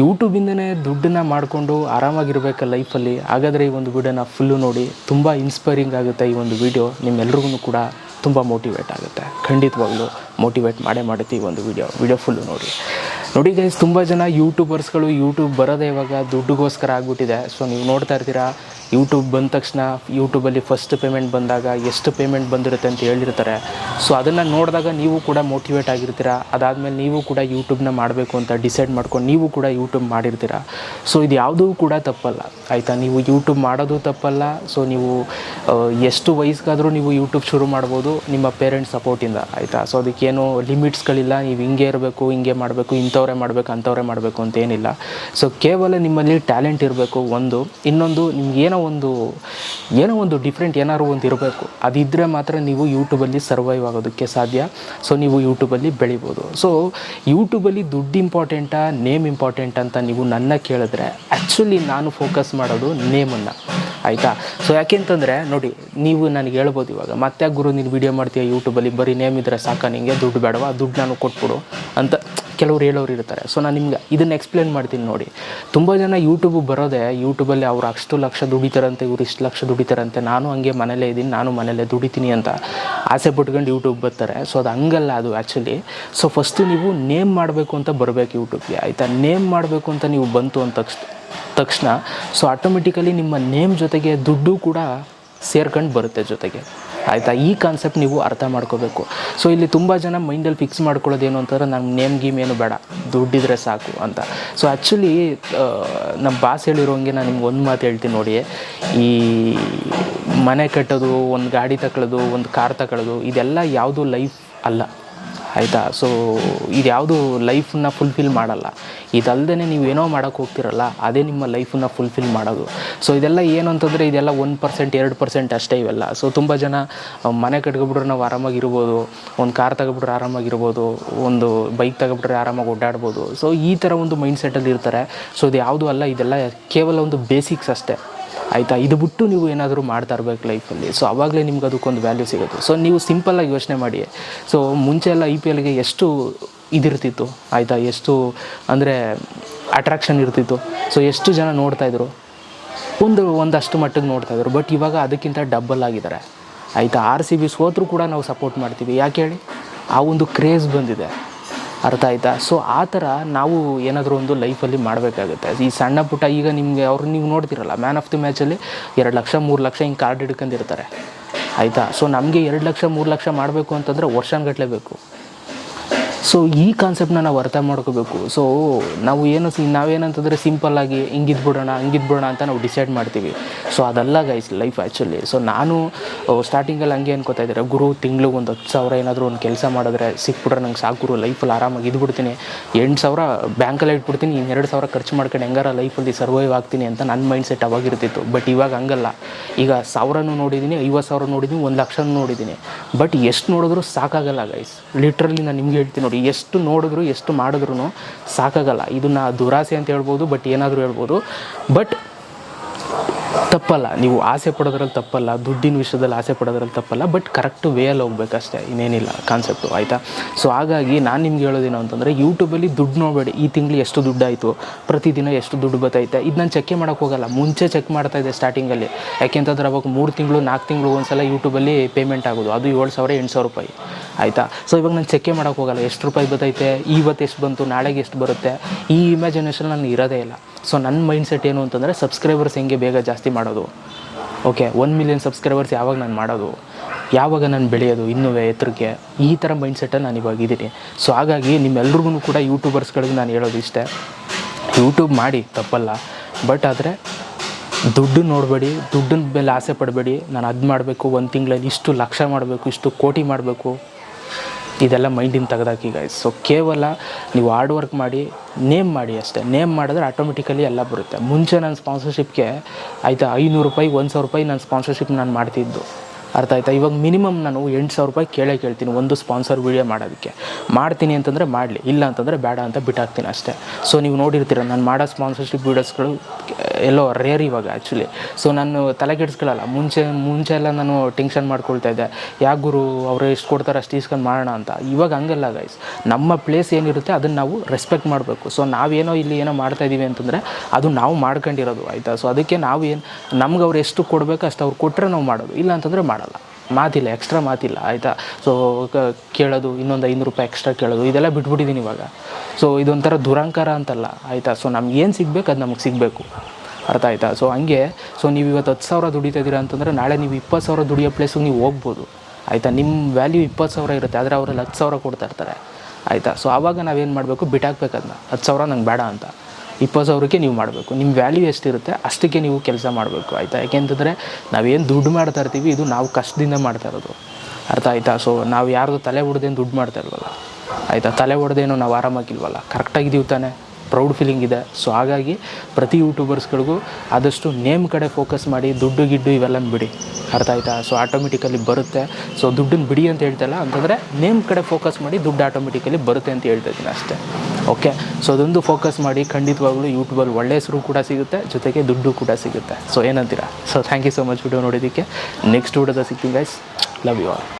ಯೂಟ್ಯೂಬಿಂದನೇ ದುಡ್ಡನ್ನ ಮಾಡಿಕೊಂಡು ಆರಾಮಾಗಿರ್ಬೇಕು ಲೈಫಲ್ಲಿ. ಹಾಗಾದರೆ ಈ ಒಂದು ವಿಡಿಯೋನ ಫುಲ್ಲು ನೋಡಿ ತುಂಬ ಇನ್ಸ್ಪೈರಿಂಗ್ ಆಗುತ್ತೆ ಈ ಒಂದು ವಿಡಿಯೋ. ನಿಮ್ಮೆಲ್ರಿಗೂ ಕೂಡ ತುಂಬ ಮೋಟಿವೇಟ್ ಆಗುತ್ತೆ. ಖಂಡಿತವಾಗ್ಲೂ ಮೋಟಿವೇಟ್ ಮಾಡೇ ಮಾಡುತ್ತೆ ಈ ಒಂದು ವಿಡಿಯೋ. ವಿಡಿಯೋ ಫುಲ್ಲು ನೋಡಿ. ನೋಡಿ ಗೈಸ್ ತುಂಬ ಜನ ಯೂಟ್ಯೂಬರ್ಸ್ಗಳು ಯೂಟ್ಯೂಬ್ ಬರೋದೇ ಇವಾಗ ದುಡ್ಡುಗೋಸ್ಕರ ಆಗಿಬಿಟ್ಟಿದೆ. ಸೊ ನೀವು ನೋಡ್ತಾ ಇರ್ತೀರಾ ಯೂಟ್ಯೂಬ್ ಬಂದ ತಕ್ಷಣ ಯೂಟ್ಯೂಬಲ್ಲಿ ಫಸ್ಟ್ ಪೇಮೆಂಟ್ ಬಂದಾಗ ಎಷ್ಟು ಪೇಮೆಂಟ್ ಬಂದಿರುತ್ತೆ ಅಂತ ಹೇಳಿರ್ತಾರೆ. ಸೊ ಅದನ್ನು ನೋಡಿದಾಗ ನೀವು ಕೂಡ ಮೋಟಿವೇಟ್ ಆಗಿರ್ತೀರ? ಅದಾದಮೇಲೆ ನೀವು ಕೂಡ ಯೂಟ್ಯೂಬ್ನ ಮಾಡಬೇಕು ಅಂತ ಡಿಸೈಡ್ ಮಾಡ್ಕೊಂಡು ನೀವು ಕೂಡ ಯೂಟ್ಯೂಬ್ ಮಾಡಿರ್ತೀರ? ಸೊ ಇದು ಯಾವುದೂ ಕೂಡ ತಪ್ಪಲ್ಲ. ಆಯಿತಾ? ನೀವು ಯೂಟ್ಯೂಬ್ ಮಾಡೋದು ತಪ್ಪಲ್ಲ. ಸೊ ನೀವು ಎಷ್ಟು ವಯಸ್ಸಿಗಾದರೂ ನೀವು ಯೂಟ್ಯೂಬ್ ಶುರು ಮಾಡ್ಬೋದು ನಿಮ್ಮ ಪೇರೆಂಟ್ಸ್ ಸಪೋರ್ಟಿಂದ ಆಯಿತಾ? ಸೊ ಅದಕ್ಕೇನು ಲಿಮಿಟ್ಸ್ಗಳಿಲ್ಲ ನೀವು ಹಿಂಗೆ ಇರಬೇಕು, ಹಿಂಗೆ ಮಾಡಬೇಕು, ಇಂಥವ್ರೇ ಮಾಡಬೇಕು, ಅಂಥವ್ರೇ ಮಾಡಬೇಕು ಅಂತೇನಿಲ್ಲ ಸೊ ಕೇವಲ ನಿಮ್ಮಲ್ಲಿ ಟ್ಯಾಲೆಂಟ್ ಇರಬೇಕು ಒಂದು. ಇನ್ನೊಂದು ನಿಮ್ಗೆ ಏನೋ ಒಂದು ಏನೋ ಒಂದು ಡಿಫ್ರೆಂಟ್ ಏನಾದ್ರು ಒಂದು ಇರಬೇಕು. ಅದಿದ್ದರೆ ಮಾತ್ರ ನೀವು ಯೂಟ್ಯೂಬಲ್ಲಿ ಸರ್ವೈವ್ ಆಗೋದಕ್ಕೆ ಸಾಧ್ಯ. ಸೊ ನೀವು ಯೂಟ್ಯೂಬಲ್ಲಿ ಬೆಳಿಬೋದು. ಸೊ ಯೂಟ್ಯೂಬಲ್ಲಿ ದುಡ್ಡು ಇಂಪಾರ್ಟೆಂಟಾ ನೇಮ್ ಇಂಪಾರ್ಟೆಂಟ್ ಅಂತ ನೀವು ನನ್ನ ಕೇಳಿದ್ರೆ ಆ್ಯಕ್ಚುಲಿ ನಾನು ಫೋಕಸ್ ಮಾಡೋದು ನೇಮನ್ನು ಆಯಿತಾ? ಸೊ ಯಾಕೆಂತಂದರೆ, ನೋಡಿ, ನೀವು ನನಗೆ ಹೇಳ್ಬೋದು ಇವಾಗ, ಮತ್ತೆ ಗುರು, ನೀನು ವೀಡಿಯೋ ಮಾಡ್ತೀಯ ಯೂಟ್ಯೂಬಲ್ಲಿ ಬರೀ ನೇಮ್ ಇದ್ದರೆ ಸಾಕ ನಿಂಗೆ? ದುಡ್ಡು ಬೇಡವಾ? ದುಡ್ಡು ನಾನು ಕೊಟ್ಬಿಡು. ಅಂತ. ಕೆಲವ್ರು ಹೇಳೋರು ಇರ್ತಾರೆ. ಸೊ ನಾನು ನಿಮ್ಗೆ ಇದನ್ನು ಎಕ್ಸ್ಪ್ಲೇನ್ ಮಾಡ್ತೀನಿ ನೋಡಿ. ತುಂಬ ಜನ ಯೂಟ್ಯೂಬ್ ಬರೋದೇ ಯೂಟ್ಯೂಬಲ್ಲಿ ಅವ್ರು ಅಷ್ಟು ಲಕ್ಷ ದುಡಿತಾರಂತೆ, ಇವ್ರು ಇಷ್ಟು ಲಕ್ಷ ದುಡಿತಾರಂತೆ. ನಾನು ಹಂಗೆ ಮನೇಲೇ ಇದ್ದೀನಿ, ನಾನು ಮನೇಲೇ ದುಡಿತೀನಿ ಅಂತ ಆಸೆ ಪಟ್ಕೊಂಡು ಯೂಟ್ಯೂಬ್ ಬರ್ತಾರೆ. ಸೊ ಅದು ಹಂಗಲ್ಲ ಅದು ಆ್ಯಕ್ಚುಲಿ ಸೊ ಫಸ್ಟು ನೀವು ನೇಮ್ ಮಾಡಬೇಕು ಅಂತ ಬರಬೇಕು ಯೂಟ್ಯೂಬ್ಗೆ ಆಯಿತಾ? ನೇಮ್ ಮಾಡಬೇಕು ಅಂತ ನೀವು ಬಂತು ತಕ್ಷಣ ತಕ್ಷಣ ಸೊ ಆಟೋಮೆಟಿಕಲಿ ನಿಮ್ಮ ನೇಮ್ ಜೊತೆಗೆ ದುಡ್ಡು ಕೂಡ ಸೇರ್ಕೊಂಡು ಬರುತ್ತೆ ಜೊತೆಗೆ. ಆಯಿತಾ? ಈ ಕಾನ್ಸೆಪ್ಟ್ ನೀವು ಅರ್ಥ ಮಾಡ್ಕೋಬೇಕು. ಸೊ ಇಲ್ಲಿ ತುಂಬ ಜನ ಮೈಂಡಲ್ಲಿ ಫಿಕ್ಸ್ ಮಾಡ್ಕೊಳ್ಳೋದೇನು ಅಂತಂದ್ರೆ ನಮ್ಮ ನೇಮ್ ಗೀಮ್ ಏನು ಬೇಡ. ದುಡ್ಡಿದ್ರೆ ಸಾಕು ಅಂತ. ಸೊ ಆ್ಯಕ್ಚುಲಿ ನಮ್ಮ ಬಾಸ್ ಹೇಳಿರೋಂಗೆ ನಾನು ನಿಮ್ಗೆ ಒಂದು ಮಾತು ಹೇಳ್ತೀನಿ ನೋಡಿ. ಈ ಮನೆ ಕಟ್ಟೋದು, ಒಂದು ಗಾಡಿ ತಕೊಳ್ಳೋದು, ಒಂದು ಕಾರ್ ತಗೊಳ್ಳೋದು ಇದೆಲ್ಲ ಯಾವುದು ಲೈಫ್ ಅಲ್ಲ. ಆಯಿತಾ? ಸೊ ಇದು ಯಾವುದು ಲೈಫನ್ನ ಫುಲ್ಫಿಲ್ ಮಾಡಲ್ಲ. ನೀವು ಏನೋ ಮಾಡೋಕ್ಕೆ ಹೋಗ್ತಿರಲ್ಲ, ಅದೇ ನಿಮ್ಮ ಲೈಫನ್ನ ಫುಲ್ಫಿಲ್ ಮಾಡೋದು. ಸೊ ಇದೆಲ್ಲ ಏನು ಅಂತಂದರೆ ಇದೆಲ್ಲ ಒನ್ ಪರ್ಸೆಂಟ್, ಎರಡು ಪರ್ಸೆಂಟ್ ಅಷ್ಟೇ ಇವೆಲ್ಲ. ಸೊ ತುಂಬ ಜನ ಮನೆ ಕಟ್ಕೊಬಿಟ್ರೆ ನಾವು ಆರಾಮಾಗಿರ್ಬೋದು ಒಂದು ಕಾರ್ ತಗೊಬಿಟ್ರೆ ಆರಾಮಾಗಿರ್ಬೋದು ಒಂದು ಬೈಕ್ ತಗೊಬಿಟ್ರೆ ಆರಾಮಾಗಿ ಓಡಾಡ್ಬೋದು. ಸೊ ಈ ಥರ ಒಂದು ಮೈಂಡ್ ಸೆಟ್ಟಲ್ಲಿ ಇರ್ತಾರೆ. ಸೊ ಇದು ಯಾವುದೂ ಅಲ್ಲ, ಇದೆಲ್ಲ ಕೇವಲ ಒಂದು ಬೇಸಿಕ್ಸ್ ಅಷ್ಟೇ. ಆಯಿತಾ? ಇದು ಬಿಟ್ಟು ನೀವು ಏನಾದರೂ ಮಾಡ್ತಾ ಇರ್ಬೇಕು ಲೈಫಲ್ಲಿ ಸೊ ಆವಾಗಲೇ ನಿಮ್ಗೆ ಅದಕ್ಕೊಂದು ವ್ಯಾಲ್ಯೂ ಸಿಗುತ್ತೆ. ಸೊ ನೀವು ಸಿಂಪಲ್ಲಾಗಿ ಯೋಚನೆ ಮಾಡಿ. ಸೊ ಮುಂಚೆ ಎಲ್ಲ ಐ ಪಿ ಎಲ್ಗೆ ಎಷ್ಟು ಇದಿರ್ತಿತ್ತು? ಆಯಿತಾ? ಎಷ್ಟು ಅಂದರೆ ಅಟ್ರಾಕ್ಷನ್ ಇರ್ತಿತ್ತು. ಸೊ ಎಷ್ಟು ಜನ ನೋಡ್ತಾಯಿದ್ರು ಒಂದು, ಒಂದಷ್ಟು ಮಟ್ಟಿಗೆ ನೋಡ್ತಾಯಿದ್ರು ಬಟ್ ಇವಾಗ ಅದಕ್ಕಿಂತ ಡಬ್ಬಲ್ ಆಗಿದ್ದಾರೆ. ಆಯಿತಾ? ಆರ್ ಸಿ ಬಿ ಸೋತ್ರೂ ಕೂಡ ನಾವು ಸಪೋರ್ಟ್ ಮಾಡ್ತೀವಿ. ಯಾಕೆ ಹೇಳಿ? ಆ ಒಂದು ಕ್ರೇಜ್ ಬಂದಿದೆ. ಅರ್ಥ ಆಯ್ತಾ? ಸೊ ಆ ಥರ ನಾವು ಏನಾದರೂ ಒಂದು ಲೈಫಲ್ಲಿ ಮಾಡಬೇಕಾಗುತ್ತೆ. ಈ ಸಣ್ಣ ಪುಟ್ಟ ಈಗ ನಿಮಗೆ ಅವ್ರು ನೀವು ನೋಡ್ತಿರಲ್ಲ ಮ್ಯಾನ್ ಆಫ್ ದಿ ಮ್ಯಾಚಲ್ಲಿ ಎರಡು ಲಕ್ಷ, ಮೂರು ಲಕ್ಷ ಹಿಂಗೆ ಕಾರ್ಡ್ ಹಿಡ್ಕೊಂಡಿರ್ತಾರೆ ಆಯಿತಾ? ಸೊ ನಮಗೆ ಎರಡು ಲಕ್ಷ, ಮೂರು ಲಕ್ಷ ಮಾಡಬೇಕು ಅಂತಂದರೆ ವರ್ಷಗಟ್ಟಲೆ ಬೇಕು. ಸೊ ಈ ಕಾನ್ಸೆಪ್ಟ್ನ ನಾವು ಅರ್ಥ ಮಾಡ್ಕೋಬೇಕು. ಸೊ ನಾವು ಏನು ಸಿ, ನಾವೇನಂತಂದರೆ ಸಿಂಪಲ್ಲಾಗಿ ಹಿಂಗಿದ್ಬಿಡೋಣ, ಹಂಗಿದ್ಬಿಡೋಣ ಅಂತ ನಾವು ಡಿಸೈಡ್ ಮಾಡ್ತೀವಿ. ಸೊ ಅದಲ್ಲ ಗೈಸ್ ಲೈಫ್ ಆ್ಯಕ್ಚುಲಿ ಸೊ ನಾನು ಸ್ಟಾರ್ಟಿಂಗಲ್ಲಿ ಹಂಗೆ ಅನ್ಕೋತಾ ಇದ್ದಾರೆ ಗುರು, ತಿಂಗ್ಳಿಗೆ ಒಂದು ಹತ್ತು ಸಾವಿರ ಏನಾದರೂ ಒಂದು ಕೆಲಸ ಮಾಡಿದ್ರೆ ಸಿಕ್ಬಿಟ್ರೆ ನಂಗೆ ಸಾಕು ಗುರು ಲೈಫಲ್ಲಿ ಆರಾಮಾಗಿ ಇದ್ಬಿಡ್ತೀನಿ. ಎಂಟು ಸಾವಿರ ಬ್ಯಾಂಕಲ್ಲಿ ಇಟ್ಬಿಡ್ತೀನಿ ಇನ್ನೆರಡು ಸಾವಿರ ಖರ್ಚು ಮಾಡ್ಕೊಂಡು ಹೆಂಗಾರ ಲೈಫಲ್ಲಿ ಸರ್ವೈವ್ ಆಗ್ತೀನಿ ಅಂತ ನನ್ನ ಮೈಂಡ್ ಸೆಟ್ ಅವಾಗಿರ್ತಿತ್ತು. ಬಟ್ ಇವಾಗ ಹಂಗಲ್ಲ. ಈಗ ಸಾವಿರನೂ ನೋಡಿದ್ದೀನಿ ಐವತ್ತು ಸಾವಿರ ನೋಡಿದ್ದೀನಿ ಒಂದು ಲಕ್ಷನೂ ನೋಡಿದ್ದೀನಿ ಬಟ್ ಎಷ್ಟು ನೋಡಿದ್ರೂ ಸಾಕಾಗಲ್ಲ ಗೈಸ್ ಲಿಟ್ರಲಿ ನಾನು ನಿಮ್ಗೆ ಹೇಳ್ತೀನಿ ನೋಡಿ ಎಷ್ಟು ನೋಡಿದ್ರು ಎಷ್ಟು ಮಾಡಿದ್ರು ಸಾಕಾಗಲ್ಲ. ಇದನ್ನ ದುರಾಸೆ ಅಂತ ಹೇಳ್ಬೋದು ಬಟ್ ಏನಾದರೂ ಹೇಳ್ಬೋದು. ಬಟ್ ತಪ್ಪಲ್ಲ. ನೀವು ಆಸೆ ಪಡೋದ್ರಲ್ಲಿ ತಪ್ಪಲ್ಲ, ದುಡ್ಡಿನ ವಿಷಯದಲ್ಲಿ ಆಸೆ ಪಡೋದ್ರಲ್ಲಿ ತಪ್ಪಲ್ಲ ಬಟ್ ಕರೆಕ್ಟ್ ವೇಯಲ್ಲಿ ಹೋಗ್ಬೇಕಷ್ಟೇ, ಇನ್ನೇನಿಲ್ಲ ಕಾನ್ಸೆಪ್ಟು ಆಯಿತಾ? ಸೊ ಹಾಗಾಗಿ ನಾನು ನಿಮ್ಗೆ ಹೇಳೋದೇನು ಅಂತಂದರೆ ಯೂಟ್ಯೂಬಲ್ಲಿ ದುಡ್ಡು ನೋಡಬೇಡಿ. ಈ ತಿಂಗಳು ಎಷ್ಟು ದುಡ್ಡಾಯಿತು, ಪ್ರತಿದಿನ ಎಷ್ಟು ದುಡ್ಡು ಬತ್ತೈತೆ ಇದು ನಾನು ಚೆಕ್ಕೆ ಮಾಡೋಕ್ಕೆ ಹೋಗಲ್ಲ. ಮುಂಚೆ ಚೆಕ್ ಮಾಡ್ತಾ ಇದ್ದೆ ಸ್ಟಾರ್ಟಿಂಗಲ್ಲಿ ಯಾಕೆಂತಂದ್ರೆ ಅವಾಗ ಮೂರು ತಿಂಗಳು ನಾಲ್ಕು ತಿಂಗಳು ಒಂದ್ಸಲ ಯೂಟ್ಯೂಬಲ್ಲಿ ಪೇಮೆಂಟ್ ಆಗೋದು. ಅದು ಏಳು ಸಾವಿರ, ಎಂಟು ಸಾವಿರ ರೂಪಾಯಿ, ಆಯಿತಾ? ಸೊ ಇವಾಗ ನಾನು ಚೆಕ್ಕೆ ಮಾಡೋಕ್ಕೆ ಹೋಗಲ್ಲ. ಎಷ್ಟು ರೂಪಾಯಿ ಬತ್ತೈತೆ, ಇವತ್ತು ಎಷ್ಟು ಬಂತು, ನಾಳೆಗೆ ಎಷ್ಟು ಬರುತ್ತೆ? ಈ ಇಮ್ಯಾಜಿನೇಷನ್ ನನಗೆ ಇರೋದೇ ಇಲ್ಲ. ಸೊ ನನ್ನ ಮೈಂಡ್ ಸೆಟ್ ಏನು ಅಂತಂದರೆ ಸಬ್ಸ್ಕ್ರೈಬರ್ಸ್ ಹೆಂಗೆ ಬೇಗ ಜಾಸ್ತಿ ಮಾಡೋದು? ಓಕೆ ಒನ್ ಮಿಲಿಯನ್ ಸಬ್ಸ್ಕ್ರೈಬರ್ಸ್ ಯಾವಾಗ ನಾನು ಮಾಡೋದು? ಯಾವಾಗ ನಾನು ಬೆಳೆಯೋದು ಇನ್ನೂ ಎತ್ತರಕ್ಕೆ? ಈ ಥರ ಮೈಂಡ್ ಸೆಟ್ಟಲ್ಲಿ ನಾನು ಇವಾಗ ಇದ್ದೀನಿ. ಸೊ ಹಾಗಾಗಿ ನಿಮ್ಮೆಲ್ರಿಗೂ ಕೂಡ ಯೂಟ್ಯೂಬರ್ಸ್ಗಳಿಗೆ ನಾನು ಹೇಳೋದು ಇಷ್ಟೇ. ಯೂಟ್ಯೂಬ್ ಮಾಡಿ, ತಪ್ಪಲ್ಲ. ಬಟ್ ಆದರೆ ದುಡ್ಡು ನೋಡಬೇಡಿ, ದುಡ್ಡಿನ ಮೇಲೆ ಆಸೆ ಪಡಬೇಡಿ. ನಾನು ಅದು ಮಾಡಬೇಕು, ಒಂದು ತಿಂಗಳಲ್ಲಿ ಇಷ್ಟು ಲಕ್ಷ ಮಾಡಬೇಕು, ಇಷ್ಟು ಕೋಟಿ ಮಾಡಬೇಕು. ಇದೆಲ್ಲ ಮೈಂಡಿಂದ ತೆಗೆದಾಕಿ ಗಾಯ್ಸ್ ಸೊ ಕೇವಲ ನೀವು ಹಾರ್ಡ್ ವರ್ಕ್ ಮಾಡಿ ನೇಮ್ ಮಾಡಿ ಅಷ್ಟೇ. ನೇಮ್ ಮಾಡಿದ್ರೆ ಆಟೋಮೆಟಿಕಲಿ ಎಲ್ಲ ಬರುತ್ತೆ. ಮುಂಚೆ ನಾನು ಸ್ಪಾನ್ಸರ್ಶಿಪ್ಗೆ ಆಯಿತಾ ಐನೂರು ರೂಪಾಯಿ, ಒಂದು ಸಾವಿರ ರೂಪಾಯಿ ನಾನು ಸ್ಪಾನ್ಸರ್ಶಿಪ್ ನಾನು ಮಾಡ್ತಿದ್ದು. ಅರ್ಥ ಆಯ್ತಾ? ಇವಾಗ ಮಿನಿಮಮ್ ನಾನು ಎಂಟು ಸಾವಿರ ರೂಪಾಯಿ ಕೇಳೇ ಕೇಳ್ತೀನಿ ಒಂದು ಸ್ಪಾನ್ಸರ್ ವೀಡಿಯೋ ಮಾಡೋದಕ್ಕೆ. ಮಾಡ್ತೀನಿ ಅಂತಂದರೆ ಮಾಡಲಿ, ಇಲ್ಲ ಅಂತಂದರೆ ಬೇಡ ಅಂತ ಬಿಟ್ಟಾಕ್ತೀನಿ ಅಷ್ಟೇ. ಸೊ ನೀವು ನೋಡಿರ್ತೀರ, ನಾನು ಮಾಡೋ ಸ್ಪಾನ್ಸರ್ಶಿಪ್ ವೀಡಿಯೋಸ್ಗಳು ಎಲ್ಲೋ ರೇರ್ ಇವಾಗ ಆ್ಯಕ್ಚುಲಿ ಸೊ ನಾನು ತಲೆ ಕೆಡಿಸ್ಕೊಳ್ಳಲ್ಲ ಮುಂಚೆ ಮುಂಚೆ ಎಲ್ಲ ನಾನು ಟೆನ್ಷನ್ ಮಾಡ್ಕೊಳ್ತಾ ಇದ್ದೆ. ಯಾಕೆ ಗುರು, ಅವರು ಎಷ್ಟು ಕೊಡ್ತಾರೆ ಅಷ್ಟು ಇಸ್ಕೊಂಡು ಮಾಡೋಣ ಅಂತ. ಇವಾಗ ಹಂಗಲ್ಲ ಗೈಸ್ ನಮ್ಮ ಪ್ಲೇಸ್ ಏನಿರುತ್ತೆ ಅದನ್ನು ನಾವು ರೆಸ್ಪೆಕ್ಟ್ ಮಾಡಬೇಕು. ಸೊ ನಾವೇನೋ ಇಲ್ಲಿ ಏನೋ ಮಾಡ್ತಾ ಇದ್ದೀವಿ ಅಂತಂದರೆ ಅದು ನಾವು ಮಾಡ್ಕೊಂಡಿರೋದು, ಆಯಿತಾ? ಸೊ ಅದಕ್ಕೆ ನಾವು ಏನು ನಮ್ಗೆ ಅವ್ರು ಎಷ್ಟು ಕೊಡಬೇಕು ಅಷ್ಟು ಅವ್ರು ಕೊಟ್ಟರೆ ನಾವು ಮಾಡೋದು. ಇಲ್ಲ ಅಂತಂದರೆ ಮಾಡಲ್ಲ. ಮಾತಿಲ್ಲ ಎಕ್ಸ್ಟ್ರಾ ಮಾತಿಲ್ಲ, ಆಯಿತಾ? ಸೊ ಕೇಳೋದು, ಇನ್ನೊಂದು ಐನೂರು ರೂಪಾಯಿ ಎಕ್ಸ್ಟ್ರಾ ಕೇಳೋದು, ಇದೆಲ್ಲ ಬಿಟ್ಬಿಟ್ಟಿದ್ದೀನಿ ಇವಾಗ. ಸೊ ಇದೊಂಥರ ದುರಂಕಾರ ಅಂತಲ್ಲ, ಆಯಿತಾ? ಸೊ ನಮ್ಗೆ ಏನು ಸಿಗಬೇಕು, ಅದು ನಮಗೆ ಸಿಗಬೇಕು. ಅರ್ಥ ಆಯಿತಾ? ಸೊ ಹಂಗೆ ಸೊ ನೀವು ಇವತ್ತು ಹತ್ತು ಸಾವಿರ ದುಡಿತಾ ಇದ್ದೀರಾ ಅಂತಂದರೆ, ನಾಳೆ ನೀವು ಇಪ್ಪತ್ತು ಸಾವಿರ ದುಡಿಯೋ ಪ್ಲೇಸಿಗೆ ನೀವು ಹೋಗ್ಬೋದು. ಆಯಿತಾ? ನಿಮ್ಮ ವ್ಯಾಲ್ಯೂ ಇಪ್ಪತ್ತು ಸಾವಿರ ಇರುತ್ತೆ, ಆದರೆ ಅವರಲ್ಲಿ ಹತ್ತು ಸಾವಿರ ಕೊಡ್ತಾ ಇರ್ತಾರೆ. ಆಯಿತಾ? ಸೊ ಆವಾಗ ನಾವೇನು ಮಾಡಬೇಕು? ಬಿಟ್ಟಾಕ್ಬೇಕು ಅದನ್ನ ಹತ್ತು ಸಾವಿರ ನಂಗೆ ಬೇಡ ಅಂತ. ಇಪ್ಪತ್ತು ಸಾವಿರಕ್ಕೆ ನೀವು ಮಾಡಬೇಕು. ನಿಮ್ಮ ವ್ಯಾಲ್ಯೂ ಎಷ್ಟಿರುತ್ತೆ ಅಷ್ಟಕ್ಕೆ ನೀವು ಕೆಲಸ ಮಾಡಬೇಕು. ಆಯಿತಾ? ಯಾಕೆಂತಂದರೆ ನಾವೇನು ದುಡ್ಡು ಮಾಡ್ತಾ ಇರ್ತೀವಿ, ಇದು ನಾವು ಕಷ್ಟದಿಂದ ಮಾಡ್ತಾ ಇರೋದು. ಅರ್ಥ ಆಯಿತಾ? ಸೊ ನಾವು ಯಾರ್ದು ತಲೆ ಹೊಡೆದೇನು ದುಡ್ಡು ಮಾಡ್ತಾ ಇಲ್ವಲ್ಲ? ಆಯಿತಾ? ತಲೆ ಹೊಡೆದೇನು ನಾವು ಆರಾಮಾಗಿಲ್ವಲ್ಲ? ಕರೆಕ್ಟಾಗಿದ್ದೀವಿ ತಾನೆ? ಪ್ರೌಡ್ ಫೀಲಿಂಗ್ ಇದೆ. ಸೊ ಹಾಗಾಗಿ ಪ್ರತಿ ಯೂಟ್ಯೂಬರ್ಸ್ಗಳಿಗೂ ಆದಷ್ಟು ನೇಮ್ ಕಡೆ ಫೋಕಸ್ ಮಾಡಿ, ದುಡ್ಡು, ಗಿಡ್ಡು ಇವೆಲ್ಲ ಬಿಡಿ. ಅರ್ಥ ಆಯ್ತಾ? ಸೊ ಆಟೋಮೆಟಿಕಲಿ ಬರುತ್ತೆ. ಸೊ ದುಡ್ಡನ್ನು ಬಿಡಿ ಅಂತ ಹೇಳ್ತಲ್ಲ ಅಂತಂದರೆ ನೇಮ್ ಕಡೆ ಫೋಕಸ್ ಮಾಡಿ ದುಡ್ಡು ಆಟೋಮೆಟಿಕಲಿ ಬರುತ್ತೆ ಅಂತ ಹೇಳ್ತಾ ಇದ್ದೀನಿ ಅಷ್ಟೇ. ಓಕೆ ಸೊ ಅದೊಂದು ಫೋಕಸ್ ಮಾಡಿ ಖಂಡಿತವಾಗ್ಲೂ ಯೂಟ್ಯೂಬಲ್ಲಿ ಒಳ್ಳೆ ಹೆಸರು ಕೂಡ ಸಿಗುತ್ತೆ, ಜೊತೆಗೆ ದುಡ್ಡು ಕೂಡ ಸಿಗುತ್ತೆ. ಸೊ ಏನಂತೀರಾ? So thank you so much video ನೋಡೋದಕ್ಕೆ ನೆಕ್ಸ್ಟ್ ವಿಡಿಯೋದ ಸಿಗ್ತೀನಿ ಗೈಸ್ ಲವ್ ಯು ಆಲ್